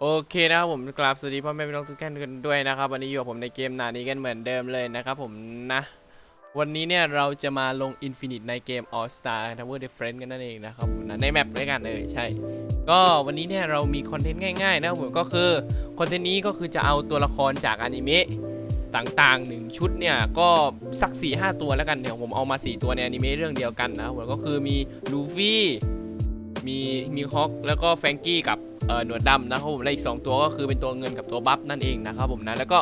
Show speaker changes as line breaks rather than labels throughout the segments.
โอเคนะครับผมกราบสวัสดีพ่อแม่พี่น้องทุกท่านกันด้วยนะครับวันนี้อยู่กับผมในเกมหนานี้กันเหมือนเดิมเลยนะครับผมนะวันนี้เนี่ยเราจะมาลง Infinite ในเกม All Star Tower Defense กันนั่นเองนะครับผมนะในแมปด้วยกันเลยใช่ ก็วันนี้เนี่ยเรามีคอนเทนต์ง่ายๆนะครับผมก็คือคอนเทนต์นี้ก็คือจะเอาตัวละครจากอนิเมะต่างๆหนึ่งชุดเนี่ยก็สัก4ี่ห้าตัวแล้วกันเดี๋ยวผมเอามา 4 ตัวในอนิเมะเรื่องเดียวกันนะครับผมก็คือมีลูฟี่มีมีฮอกแล้วก็แฟงกี้กับ หนวดดำนะครับผมและอีก 2 ตัวก็คือเป็นตัวเงินกับตัวบัฟนั่นเองนะครับผมนะแล้วก็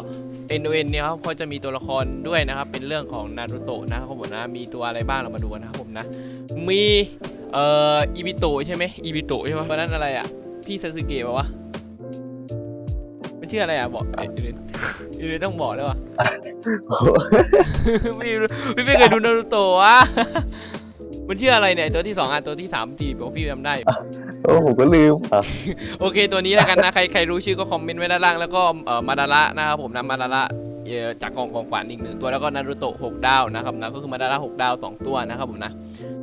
เอ็นเอ็นเนี่ยครับเขาจะมีตัวละครด้วยนะครับเป็นเรื่องของนารูโตะนะครับผมนะมีตัวอะไรบ้างเรามาดูกันนะครับผมนะมีเอ่ออีบิโตะใช่ไหมอีบิโตะใช่ไหมวันนั้นอะไรอะพี่ซาสึเกะปะวะมันชื่ออะไรอะบอกเอ้ยอีเรนอีเรนต้องบอกแล้ววะไม่รู้ไม่ไม่เคยดูนารูโตะวะ มันชื่ออะไรเนี่ยตัวที่สองอะตัวที่สามที่บอกพี่จำได้
โอ้ผมก็ลืมอะ
โอเคตัวนี้แล้วกันนะใครใครรู้ชื่อก็คอมเมนต์ไว้ด้านล่างแล้วก็เอ่อมาดาระนะครับผมนะมาดาระเอ่อจากกองกองขวัญอีกหนึ่งตัวแล้วก็นารูโตะหกดาวนะครับนะก็คือมาดาระหกดาวสองตัวนะครับผมนะ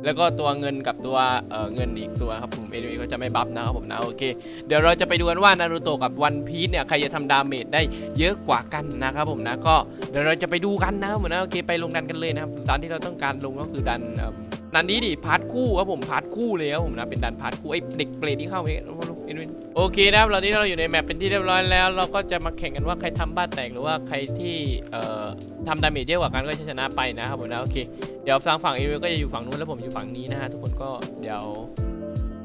แล้วก็ตัวเงินกับตัวเอ่อเงินอีกตัวครับผมเอเก็จะไม่บัฟนะครับผมนะโอเคเดี๋ยวเราจะไปดูกันว่านารูโตะกับวันพีซเนี่ยใครจะทำดาเมจได้เยอะกว่ากันนะครับผมนะก็เดี๋ยวเราจะไปดูกันนะครับผมนะโอเคไปลงดันกันเลยนะครับตอนที่เราต้องการลงก็คือดันเอ่อ ดันนี้ดิพาร์ทคู่ครับผมพาร์ทคู่เลยครับผมนะเป็นดันพาร์ทคู่ไอ้เด็กเปรตที่เข้าไปเอ็นวินโอเคนะครับเราที่เราอยู่ในแมปเป็นที่เรียบร้อยแล้ว เราก็จะมาแข่งกันว่าใครทำบ้านแตกหรือว่าใครที่เอ่อทำดาเมจเยอะกว่ากันก็ชนะไปนะครับผมนะโอเคเดี๋ยวฝั่งฝั่งเอวินก็จะอยู่ฝั่งนู้นแล้วผมอยู่ฝั่งนี้นะฮะทุกคนก็เดี๋ยว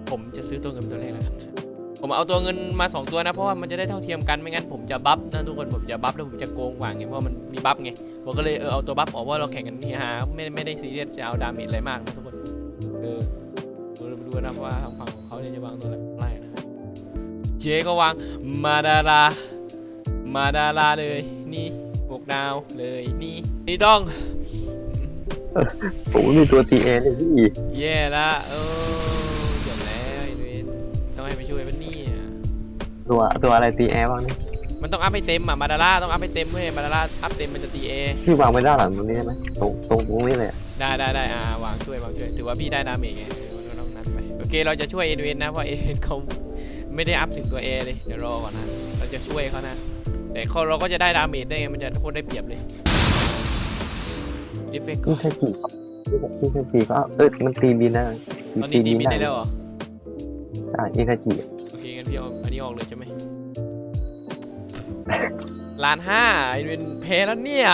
ผมจะซื้อตัวเงินเป็นตัวแรกแล้วกันนะ ผมเอาตัวเงินมา 2 ตัวนะ เพราะว่ามันจะได้เท่าเทียมกันไม่งั้นผมจะบัฟนะทุกคนผมจะบัฟแล้วผมจะโกงกว่าไงเพราะมันมีบัฟไงผมก็เลยเออเอาตัวบัฟออกว่าเราแข่งกันนี่ฮะไม่ไม่ได้ซีเรียสจะเอาดาเมจอะไรมากนะทุกคนเออเรามาดูนะว่าทางฝั่งของเขาเนี่ยจะวางตัวอะไรนะครับเจก็วางมาดารามาดาราเลยนี่หกดาวเลยนี่นี่ต้อง
ผมม่มีตัวตีเอเลยพี่
แย่ละเออ ให้ไปช่วยมันนี่ย
ตัวตัวอะไรตีแอร์บ้างนี่
มันต้องอัพให้เต็มอะมาดาร่าต้องอัพให้เต็มเว้ยมาดาร่าอัพเต็มมันจะตีเอ
พี่วางไม่ได้หลังตรงนี้ได้ไหมตรงตรงตรงนี้เลยอะ
ได้ได้ได้อ่าวางช่วยวางช่วยถือว่าพี่ได้ดาเมจไงเออต้องนั้นไปโอเคเราจะช่วยเอ็นเวนนะเพราะเอ็นเวนเขาไม่ได้อัพถึงตัวเอเลยเดี๋ยวรอก่อนนะเราจะช่วยเขานะ แต่เขาเราก็จะได้ดาเมจได้ไงมันจะโคตรได้เปรียบเลยดิเฟก
นี่แค่จีครับนี่แค่จีก็เอาเอ้ยมันตีบินได้
ตอนนี้ตีมินได้แล้วเหรอ
ใช่นี่แค่จี
โอเคงั้นพี่เอาอันนี้ออกเลยใช่ไหมล้านห้าไอเวนเพลแล้วเนี่ย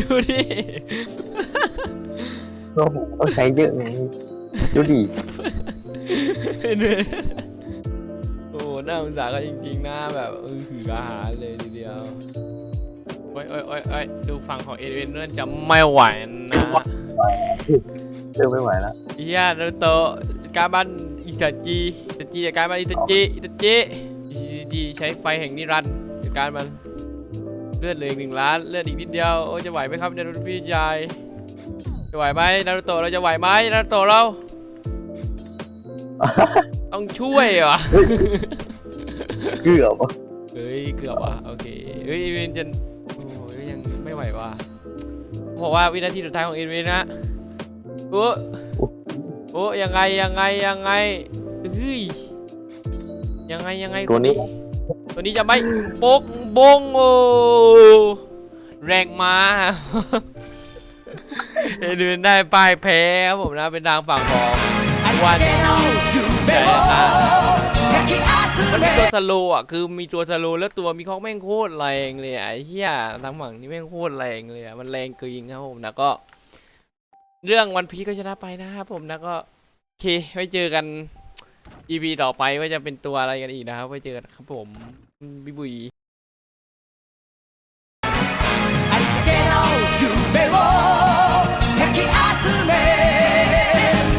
ดูดิ
ก็ผมก็ใช้เยอะไงดูดิ
ไอ้เวนโอ้น่าสงสารก็จริงๆนะแบบเออหืออาหารเลยทีเดียวโอ้ยโอ้ยโอ้ยโอ้ยดูฝั่งของเอเวนเริ่มจะไม่ไหวนะ
เริ่มไม่ไหวแล้ว
เฮียนารูโตะการบันอิ ตาจิอิตาจิจัดการมันอิตาจิอิตาจิอิตาจิใช้ไฟแห่งนิรันดร์จัดการมันเลือดเหลืออีกหนึ่งล้านเลือดอีกนิดเดียวโอ้ยจะไหวไหมครับนารูโตะพี่ชายจะไหวไหมนารูโตะเราจะไหวไหมนารูโตะเรา ต้องช่วยเหรอ
เกือบอะ
เฮ้ยเกือบว่ะโอเคเฮ้ยเอเวนจะโอ้ยยังไม่ไหวว่ะบอกว่าวินาทีสุดท้ายของเอเวนนะโอ้ โอ้ยังไงยังไงยังไงเฮ้ยยังไงยังไง
ตัวนี้
ตัวนี้จะไม่โป๊กบงโอ้แรงมาเอเวนได้ป้ายแพ้ครับผมนะเป็นทางฝั่งของวันแต่อะมันมีตัวสโลว์อะคือมีตัวสโลว์แล้วตัวมีคอกแม่งโคตรแรงเลยอะไอ้เหี้ยทางฝั่งนี้แม่งโคตรแรงเลยอะมันแรงเกินครับผมนะก็ เรื่องวันพีก็ชนะไปนะครับผมนะก็โอเคไว้เจอกัน EP ต่อไปว่าจะเป็นตัวอะไรกันอีกนะครับไว้เจอกันครับผม บิบุย